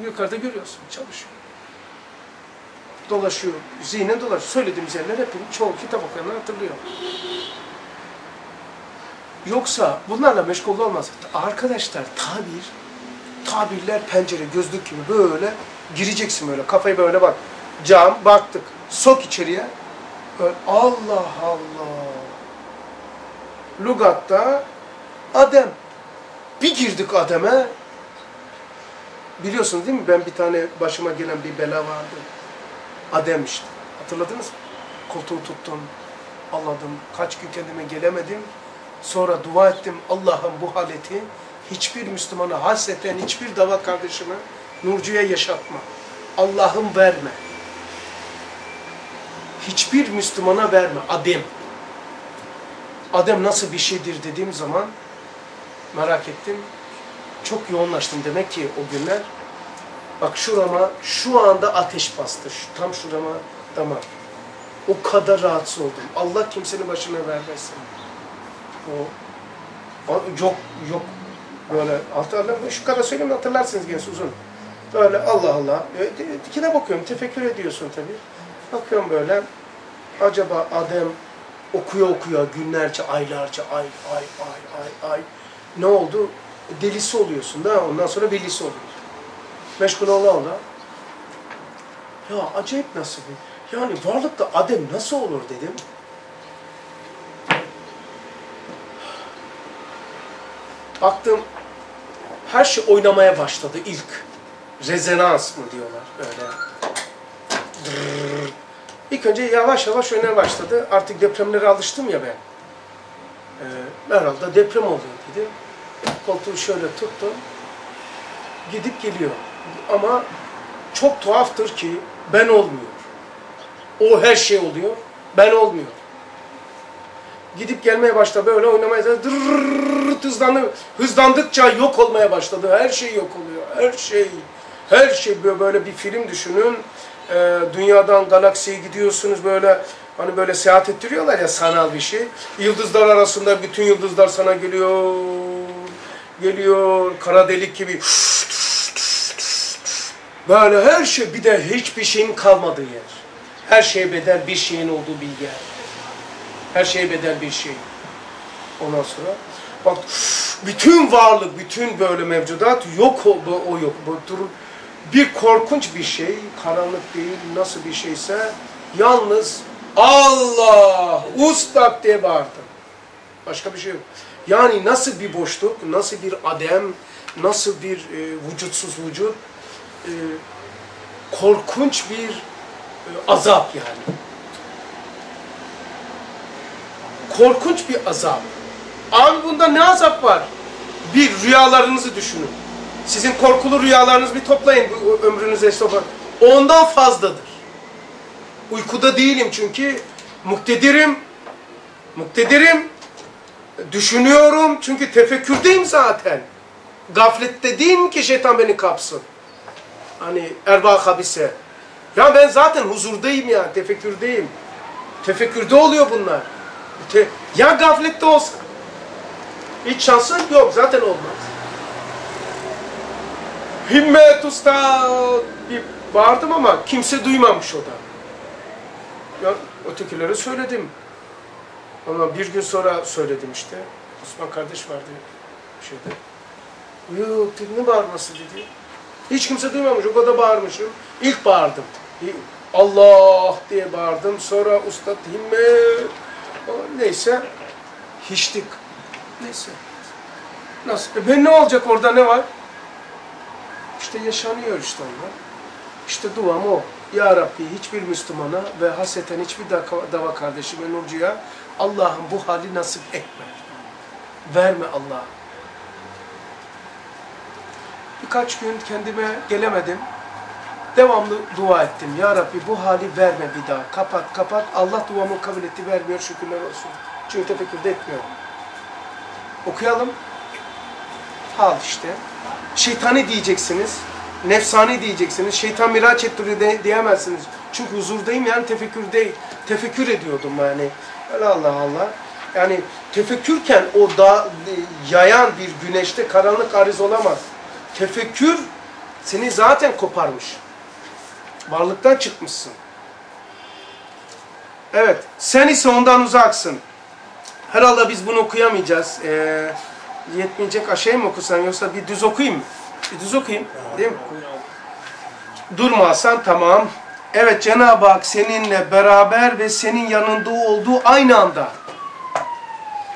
Yukarıda görüyorsun çalışıyor. Dolaşıyor, zihnen dolaşıyor. Söylediğimiz yerler hep çoğu kitap okuyanlar hatırlıyor. Yoksa bunlarla meşgul olmaz. Arkadaşlar tabir, tabirler pencere, gözlük gibi böyle gireceksin böyle. Kafayı böyle bak. Cam, baktık. Sok içeriye. Böyle, Allah Allah. Lugatta Adem. Bir girdik Adem'e. Biliyorsunuz değil mi? Ben bir tane başıma gelen bir bela vardı. Adem işte. Hatırladınız mı? Koltuğu tuttum. Ağladım. Kaç gün kendime gelemedim. Sonra dua ettim. Allah'ım bu haleti hiçbir Müslümana hasreten hiçbir dava kardeşime Nurcu'ya yaşatma. Allah'ım verme. Hiçbir Müslümana verme. Adem. Adem nasıl bir şeydir dediğim zaman merak ettim. Çok yoğunlaştım demek ki o günler. Bak şurama şu anda ateş bastı. Şu, tam şurama damar. O kadar rahatsız oldum. Allah kimsenin başına vermesin. O, o yok yok böyle hatırlamıyorum. Şu kadar söyleyeyim hatırlarsınız genç uzun. Böyle Allah Allah. E, dikine bakıyorum. Tefekkür ediyorsun tabii. Bakıyorum böyle. Acaba Adem okuya okuya günlerce, aylarca, ay, ay, ay, ay, ay. Ne oldu? Delisi oluyorsun da ondan sonra velisi oluyorsun. Meşgul ola ola. Ya acayip nasıl bir... Yani varlıkta Adem nasıl olur dedim. Baktım her şey oynamaya başladı ilk. Rezonans mı diyorlar öyle. İlk önce yavaş yavaş oynamaya başladı. Artık depremlere alıştım ya ben. Ee, herhalde deprem oluyor dedim. Koltuğu şöyle tuttum. Gidip geliyor. Ama çok tuhaftır ki ben olmuyor. O her şey oluyor. Ben olmuyor. Gidip gelmeye başladı böyle oynamaya dırrrr hızlandı. Hızlandıkça yok olmaya başladı. Her şey yok oluyor. Her şey. Her şey böyle bir film düşünün. Ee, dünyadan galaksiye gidiyorsunuz böyle hani böyle seyahat ettiriyorlar ya sanal bir şey. Yıldızlar arasında bütün yıldızlar sana geliyor. Geliyor kara delik gibi. Böyle her şey bir de hiçbir şeyin kalmadığı yer. Her şeye bedel bir şeyin olduğu bir yer. Her şeye bedel bir şey. Ondan sonra bak bütün varlık, bütün böyle mevcudat yok oldu, o yok. Bu durum bir korkunç bir şey, karanlık değil, nasıl bir şeyse yalnız Allah, ustak diye bağırdım. Başka bir şey yok. Yani nasıl bir boşluk, nasıl bir adem, nasıl bir e, vücutsuz vücut, e, korkunç bir e, azap yani. Korkunç bir azap. Abi bunda ne azap var? Bir, rüyalarınızı düşünün. Sizin korkulu rüyalarınızı bir toplayın bu ömrünüzde toplayın. Ondan fazladır. Uykuda değilim çünkü muktedirim. Muktedirim. Düşünüyorum çünkü tefekkürdeyim zaten. Gaflette değilim ki şeytan beni kapsın. Hani erba habise. Ya ben zaten huzurdayım ya, tefekkürdeyim. Tefekkürde oluyor bunlar. Te ya gaflette olsa. Hiç şansın yok, zaten olmaz. Himmet usta bir bağırdım ama kimse duymamış o da. Ya ötekilere söyledim. Ama bir gün sonra söyledim işte. Osman kardeş vardı şeyde. Yok ne bağırması dedi. Hiç kimse duymamış. O kadar bağırmışım. İlk bağırdım. Allah diye bağırdım. Sonra usta himmet. Neyse. Hiçtik. Neyse. Nasıl? E ben ne olacak orada ne var? İşte yaşanıyor işte onlar. İşte duam o. Ya Rabbi hiçbir Müslümana ve haseten hiçbir dava kardeşime Nurcu'ya Allah'ım bu hali nasip etme. Verme Allah'ım. Birkaç gün kendime gelemedim. Devamlı dua ettim. Ya Rabbi bu hali verme bir daha. Kapat kapat. Allah duamı kabul etti vermiyor şükürler olsun. Çünkü tefekkürde etmiyorum. Okuyalım. Hal işte. Şeytani diyeceksiniz. Nefsani diyeceksiniz. Şeytan miraç ettiriyor de, diyemezsiniz. Çünkü huzurdayım yani tefekkür değil. Tefekkür ediyordum yani. Öyle Allah Allah. Yani tefekkürken o da yayan bir güneşte karanlık ariz olamaz. Tefekkür Seni zaten koparmış. Varlıktan çıkmışsın. Evet, sen ise ondan uzaksın. Herhalde biz bunu okuyamayacağız. Ee, yetmeyecek aşağı mı okusan yoksa bir düz okuyayım mı? Bir düz okuyayım, değil mi? Durma Hasan, tamam. Evet, Cenab-ı Hak seninle beraber ve senin yanında olduğu aynı anda.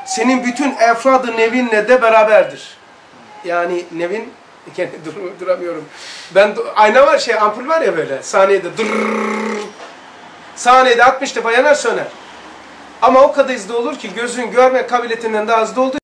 Senin bütün efradı nevinle de beraberdir. Yani nevin, gene dur, duramıyorum. Ben ayna var şey ampul var ya böyle saniyede dur. Saniyede 60 defa yanar söner. Ama o kadar hızlı olur ki gözün görme kabiliyetinden daha hızlı olduğu